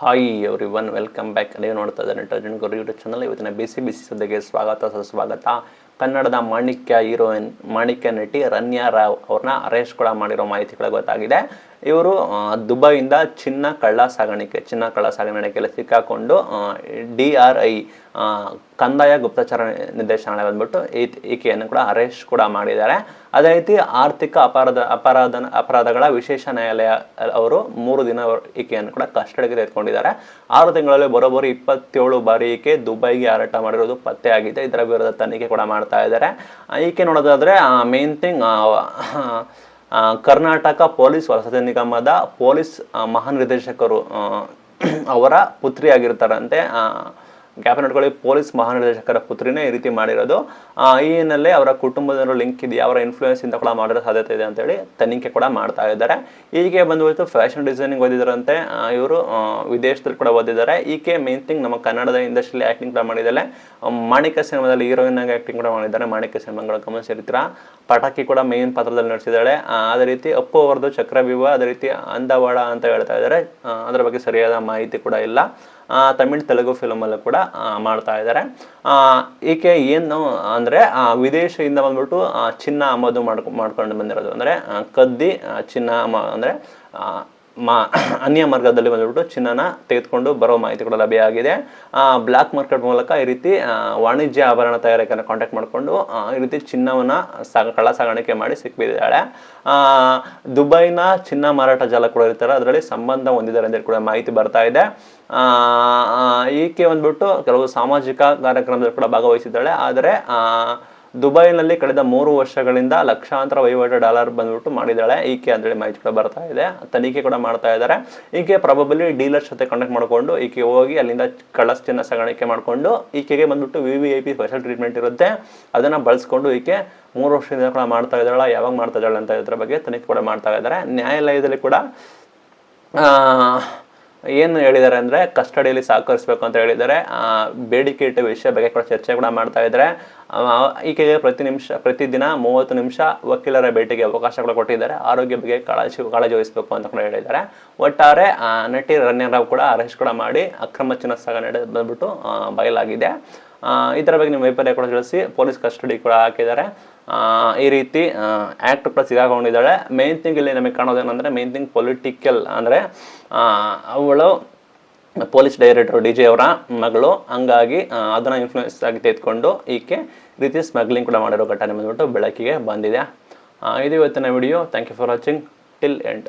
Hi everyone welcome back ನೀವು ನೋಡ್ತಾ ಇದ್ದಾರೆ. ಯೂಟ್ಯೂಬ್ ಚಾನಲ್ ಇವತ್ತಿನ ಬಿಸಿ ಬಿಸಿ ಸುದ್ದಿಗೆ ಸ್ವಾಗತ, ಸುಸ್ವಾಗತ. ಕನ್ನಡದ ಮಾಣಿಕ್ಯ ಹೀರೋಯಿನ್ ಮಾಣಿಕ್ಯ ನಟಿ ರನ್ಯಾ ರಾವ್ ಅವ್ರನ್ನ ಅರೆಸ್ಟ್ ಕೂಡ ಮಾಡಿರೋ ಮಾಹಿತಿಗಳು ಗೊತ್ತಾಗಿದೆ. ಇವರು ದುಬೈಯಿಂದ ಚಿನ್ನ ಕಳ್ಳ ಸಾಗಾಣಿಕೆ ಚಿನ್ನ ಕಳ್ಳ ಸಾಗಾಣಿಕೆಯಲ್ಲಿ ಸಿಕ್ಕಾಕೊಂಡು ಡಿ ಆರ್ ಐ ಕಂದಾಯ ಗುಪ್ತಚರ ನಿರ್ದೇಶನಾಲಯ ಬಂದ್ಬಿಟ್ಟು ಈಕೆಯನ್ನು ಕೂಡ ಅರೆಸ್ಟ್ ಕೂಡ ಮಾಡಿದ್ದಾರೆ. ಅದೇ ರೀತಿ ಆರ್ಥಿಕ ಅಪರಾಧ ಅಪರಾಧ ಅಪರಾಧಗಳ ವಿಶೇಷ ನ್ಯಾಯಾಲಯ, ಅವರು ಮೂರು ದಿನ ಈಕೆಯನ್ನು ಕೂಡ ಕಸ್ಟಡಿಗೆ ತೆಗೆದುಕೊಂಡಿದ್ದಾರೆ. ಆರು ತಿಂಗಳಲ್ಲಿ ಬರೋಬ್ಬರಿ ಇಪ್ಪತ್ತೇಳು ಬಾರಿ ಈಕೆ ದುಬೈಗೆ ಹಾರಾಟ ಮಾಡಿರೋದು ಪತ್ತೆ ಆಗಿದೆ. ಇದರ ವಿರುದ್ಧ ತನಿಖೆ ಕೂಡ ಮಾಡ್ತಾ ಇದ್ದಾರೆ. ಈಕೆ ನೋಡೋದಾದ್ರೆ ಮೇನ್ ಥಿಂಗ್ ಕರ್ನಾಟಕ ಪೊಲೀಸ್ ವಸತಿ ನಿಗಮದ ಪೊಲೀಸ್ ಮಹಾನಿರ್ದೇಶಕರು ಅವರ ಪುತ್ರಿ ಆಗಿರ್ತಾರಂತೆ ಆ, ಜ್ಞಾಪನ ನೋಡ್ಕೊಳ್ಳಿ ಪೊಲೀಸ್ ಮಹಾನಿರ್ದೇಶಕರ ಪುತ್ರಿನೇ ಈ ರೀತಿ ಮಾಡಿರೋದು. ಈ ಹಿನ್ನೆಲೆ ಅವರ ಕುಟುಂಬದವರು ಲಿಂಕ್ ಇದೆಯಾ? ಅವರ ಇನ್ಫ್ಲೂಯೆನ್ಸ್ ಇಂದ ಕೂಡ ಮಾಡಿರೋ ಸಾಧ್ಯತೆ ಇದೆ ಅಂತೇಳಿ ತನಿಖೆ ಕೂಡ ಮಾಡ್ತಾ ಇದ್ದಾರೆ. ಈಕೆ ಬಂದ್ಬಿಟ್ಟು ಫ್ಯಾಷನ್ ಡಿಸೈನಿಂಗ್ ಓದಿದಾರಂತೆ ಇವರು ವಿದೇಶದಲ್ಲಿ ಕೂಡ ಓದಿದ್ದಾರೆ. ಈಕೆ ಮೇನ್ ಥಿಂಗ್ ನಮ್ಮ ಕನ್ನಡದ ಇಂಡಸ್ಟ್ರಿಯಲ್ಲಿ ಆ್ಯಕ್ಟಿಂಗ್ ಕೂಡ ಮಾಡಿದ್ದಾರೆ ಮಾಣಿಕ ಸಿನಿಮಾದಲ್ಲಿ ಹೀರೋಯಿನ್ ಆಗಿ ಆ್ಯಕ್ಟಿಂಗ್ ಕೂಡ ಮಾಡಿದ್ದಾರೆ ಮಾಣಿಕ ಸಿನಿಮಾಗಳ ಗಮನಿಸಿರ್ತೀರ ಪಟಾಕಿ ಕೂಡ ಮೇನ್ ಪಾತ್ರದಲ್ಲಿ ನಡೆಸಿದ್ದಾಳೆ ಅದೇ ರೀತಿ ಅಪ್ಪು ಅವರದು ಚಕ್ರವ್ಯೂಹ, ಅದೇ ರೀತಿ ಅಂದವಾಡ ಅಂತ ಹೇಳ್ತಾ ಇದ್ದಾರೆ. ಅದರ ಬಗ್ಗೆ ಸರಿಯಾದ ಮಾಹಿತಿ ಕೂಡ ಇಲ್ಲ. ತಮಿಳ್, ತೆಲುಗು ಫಿಲಮಲ್ಲೂ ಕೂಡ ಮಾಡ್ತಾ ಇದ್ದಾರೆ. ಈಕೆ ಏನು ಅಂದರೆ ವಿದೇಶದಿಂದ ಬಂದ್ಬಿಟ್ಟು ಚಿನ್ನ ಆಮದು ಮಾಡ್ಕೊ ಮಾಡ್ಕೊಂಡು ಬಂದಿರೋದು ಅಂದರೆ ಕದ್ದಿ ಚಿನ್ನ ಅಂದ್ರೆ ಅಂದರೆ ಮಾ ಅನ್ಯ ಮಾರ್ಗದಲ್ಲಿ ಬಂದ್ಬಿಟ್ಟು ಚಿನ್ನನ ತೆಗೆದುಕೊಂಡು ಬರೋ ಮಾಹಿತಿ ಕೂಡ ಲಭ್ಯ ಆಗಿದೆ. ಬ್ಲ್ಯಾಕ್ ಮಾರ್ಕೆಟ್ ಮೂಲಕ ಈ ರೀತಿ ವಾಣಿಜ್ಯ ಆಭರಣ ತಯಾರಕನ ಕಾಂಟ್ಯಾಕ್ಟ್ ಮಾಡಿಕೊಂಡು ಈ ರೀತಿ ಚಿನ್ನವನ್ನು ಸಾಗ, ಕಳ್ಳ ಸಾಗಾಣಿಕೆ ಮಾಡಿ ಸಿಕ್ಕಿದ್ದಾಳೆ ದುಬೈನ ಚಿನ್ನ ಮಾರಾಟ ಜಾಲ ಕೂಡ ಇರ್ತಾರೆ ಅದರಲ್ಲಿ ಸಂಬಂಧ ಹೊಂದಿದ್ದಾರೆ ಅಂತ ಕೂಡ ಮಾಹಿತಿ ಬರ್ತಾ ಇದೆ. ಈಕೆ ಬಂದ್ಬಿಟ್ಟು ಕೆಲವು ಸಾಮಾಜಿಕ ಕಾರ್ಯಕ್ರಮದಲ್ಲಿ ಕೂಡ ಭಾಗವಹಿಸಿದ್ದಾಳೆ. ಆದರೆ ದುಬೈನಲ್ಲಿ ಕಳೆದ ಮೂರು ವರ್ಷಗಳಿಂದ ಲಕ್ಷಾಂತರ ವಹಿವಾಟು ಡಾಲರ್ ಬಂದ್ಬಿಟ್ಟು ಮಾಡಿದ್ದಾಳೆ. ಈಕೆ ಅಂತೇಳಿ ಮಾಹಿತಿ ಕೂಡ ಬರ್ತಾ ಇದೆ. ತನಿಖೆ ಕೂಡ ಮಾಡ್ತಾ ಇದ್ದಾರೆ. ಈಕೆ ಪ್ರಾಬಬಲಿ ಡೀಲರ್ ಜೊತೆ ಕಂಡಕ್ಟ್ ಮಾಡಿಕೊಂಡು ಈಕೆ ಹೋಗಿ ಅಲ್ಲಿಂದ ಕಳ್ಳಸ್ ಚಿನ್ನ ಸಾಗಾಣಿಕೆ ಮಾಡಿಕೊಂಡು ಈಕೆಗೆ ಬಂದ್ಬಿಟ್ಟು V V I P special treatment ಇರುತ್ತೆ. ಅದನ್ನು ಬಳಸ್ಕೊಂಡು ಈಕೆ ಮೂರು ವರ್ಷದಿಂದ ಕೂಡ ಮಾಡ್ತಾ ಇದ್ದಾಳೆ ಯಾವಾಗ ಮಾಡ್ತಾ ಇದ್ದಾಳೆ ಅಂತ ಇದ್ರ ಬಗ್ಗೆ ತನಿಖೆ ಕೂಡ ಮಾಡ್ತಾ ಇದ್ದಾರೆ. ನ್ಯಾಯಾಲಯದಲ್ಲಿ ಕೂಡ ಏನು ಹೇಳಿದ್ದಾರೆ ಅಂದರೆ ಕಸ್ಟಡಿಯಲ್ಲಿ ಸಹಕರಿಸಬೇಕು ಅಂತ ಹೇಳಿದ್ದಾರೆ. ಬೇಡಿಕೆ ಇಟ್ಟ ವಿಷಯ ಬಗ್ಗೆ ಕೂಡ ಚರ್ಚೆ ಕೂಡ ಮಾಡ್ತಾ ಇದ್ದಾರೆ. ಈಕೆಗೆ ಪ್ರತಿ ನಿಮಿಷ ಪ್ರತಿದಿನ ಮೂವತ್ತು ನಿಮಿಷ ವಕೀಲರ ಭೇಟಿಗೆ ಅವಕಾಶ ಕೂಡ ಕೊಟ್ಟಿದ್ದಾರೆ. ಆರೋಗ್ಯ ಬಗ್ಗೆ ಕಾಳಜಿ ಕಾಳಜಿ ವಹಿಸಬೇಕು ಅಂತ ಕೂಡ ಹೇಳಿದ್ದಾರೆ. ಒಟ್ಟಾರೆ ನಟಿ ರಣ್ಯರಾವ್ ಕೂಡ ಅರೆಸ್ಟ್ ಕೂಡ ಮಾಡಿ ಅಕ್ರಮ ಚಿನ್ನ ನಡೆದು ಬಂದ್ಬಿಟ್ಟು ಬಯಲಾಗಿದೆ. ಇದರ ಬಗ್ಗೆ ನಿಮ್ಮ ವೈಫಲ್ಯ ಕೂಡ ತಿಳಿಸಿ. ಪೊಲೀಸ್ ಕಸ್ಟಡಿ ಕೂಡ ಹಾಕಿದ್ದಾರೆ. ಈ ರೀತಿ ಆ್ಯಕ್ಟ್ ಕೂಡ ಸಿಗಾಕೊಂಡಿದ್ದಾಳೆ. ಮೇನ್ ಥಿಂಗ್ ಇಲ್ಲಿ ನಮಗೆ ಕಾಣೋದೇನೆಂದರೆ ಮೇನ್ ಥಿಂಗ್ ಪೊಲಿಟಿಕಲ್ ಅಂದರೆ ಅವಳು ಪೊಲೀಸ್ ಡೈರೆಕ್ಟರ್ ಡಿ ಜೆ ಅವರ ಮಗಳು. ಹಂಗಾಗಿ ಅದನ್ನ ಇನ್ಫ್ಲೂಯೆನ್ಸ್ ಆಗಿ ತೆಗೆದುಕೊಂಡು ಈಕೆ ರೀತಿ ಸ್ಮಗ್ಲಿಂಗ್ ಕೂಡ ಮಾಡಿರೋ ಘಟನೆ ಬಂದ್ಬಿಟ್ಟು ಬೆಳಕಿಗೆ ಬಂದಿದೆ. ಇದು ಇವತ್ತಿನ video thank you for watching till end